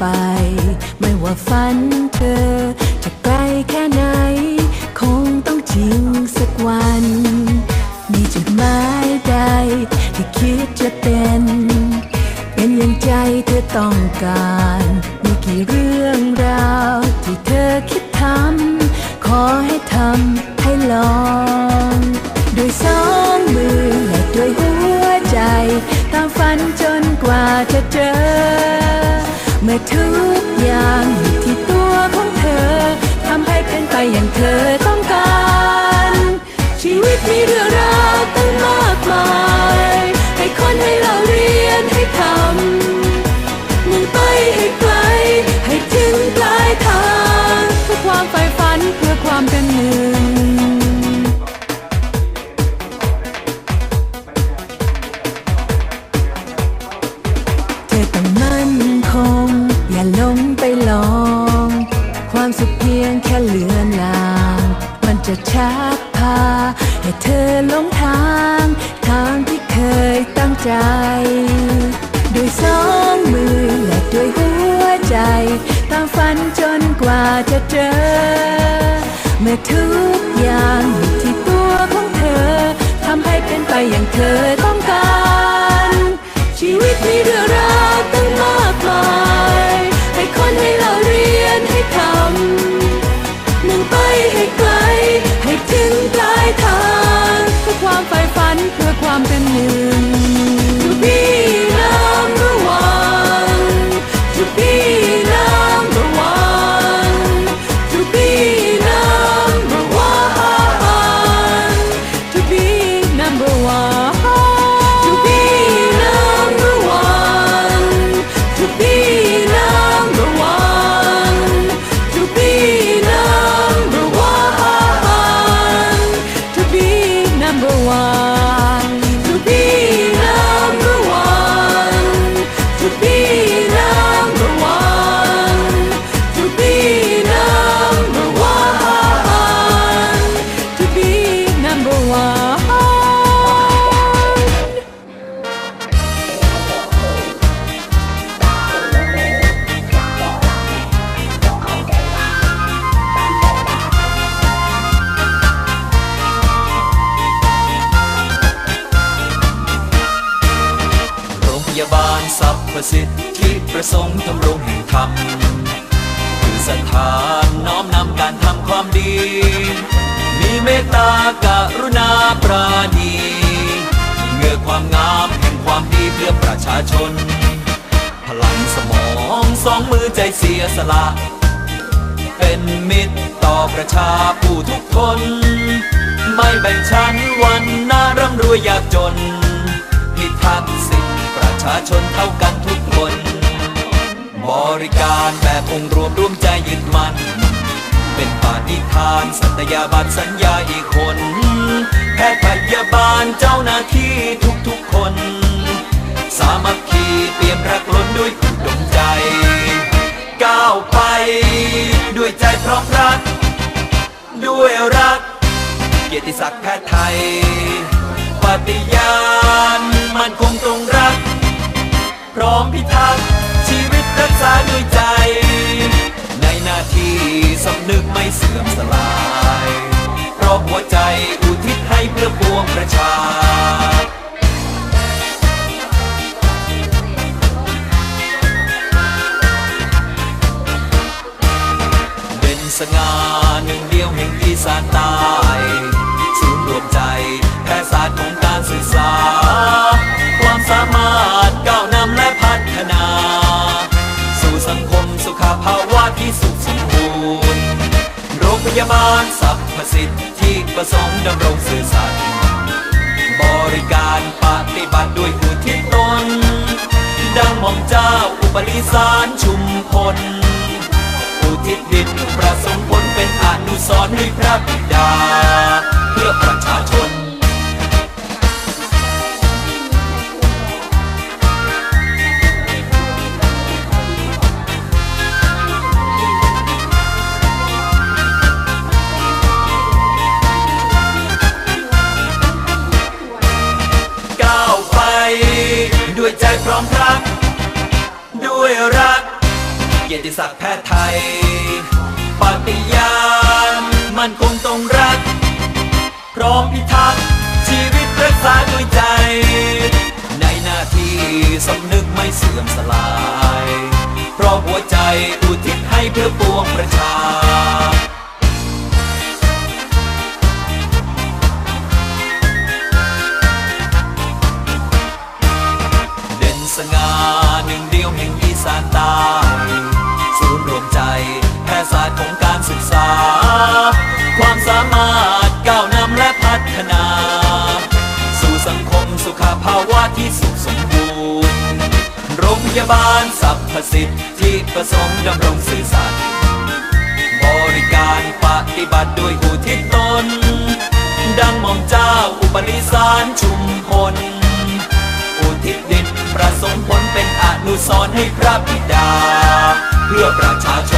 ไป ไม่ว่าฝันเธอ จะไกลแค่ไหน คงต้องจริงสักวัน มีจุดหมายใดที่คิดจะเป็น เป็นอย่างใจเธอต้องการ มีกี่เรื่องราวที่เธอคิดทำ ขอให้ทำให้ลองด้วยสองมือและด้วยหัวใจ ตามฝันจนกว่าจะเจอ ทุกอย่างอยู่ที่ตัวของเธอทำให้เป็นไปอย่างเธอต้องการ ชีวิตมีเรื่องราวตั้งมากมาย อหลงทาง ทางที่เคยตั้งใจ ด้วยสองมือและด้วยหัวใจ ตามฝันจนกว่าจะเจอ เมื่อทุกอย่างที่ สรรพสิทธิประสงค์ทำรงแห่งธรรมคือสถานน้อมนำการทำความดี มีเมตตากรุณาปราณีเหงื่อความงามแห่งความดีเพื่อประชาชน พลังสมองสองมือใจเสียสละ เป็นมิตรต่อประชาผู้ทุกคน ไม่แบ่งชั้นวันน่าร่ำรวยยากจนพิทักษ์สิท ชาชนเท่ากันทุกคน บริการแบบองค์รวมร่วมใจยึดมันเป็นปาฏิทาน สัตยาบัตรสัญญาอีกคน แพทย์พยาบาลเจ้าหน้าที่ทุกๆคน สามัคคีเปี่ยมรักล้นด้วยอุดมใจ ก้าวไป ด้วยใจพร้อมรัก ด้วยรัก เกียรติศักดิ์แพทย์ไทย ปฏิญาณมันคงตรงรัก พร้อมพิทักษ์ชีวิตรักษาด้วยใจ ในหน้าที่สำนึกไม่เสื่อมสลาย เพราะหัวใจอุทิศให้เพื่อปวงประชาเป็นสง่าหนึ่งเดียวแห่งอีสานใต้ ประสงค์ดำรงสื่อสัตย์บริการปฏิบัติด้วยอุทิศตน ดังหม่อมเจ้าอุปนิสารชุมพล อุทิศดินประสงค์ผลเป็นอนุสรณ์ให้พระบิดา เพื่อประชา ใจพร้อมรัก ด้วยรัก เกียรติศักดิ์แพทย์ไทย ปฏิญาณมันคงต้องรัก พร้อมพิทักษ์ชีวิตรักษาด้วยใจ ในหน้าที่สำนึกไม่เสื่อมสลาย เพราะหัวใจอุทิศให้เพื่อปวงประชา บาลสรรพสิทธิประสงค์ดำรงสื่อสัตย์บริการปฏิบัติด้วยอุทิศตน ดังหม่อมเจ้าอุปนิสารชุมพลอุทิศดินประสงค์ผลเป็นอนุสรให้พระบิดา เพื่อประชาชน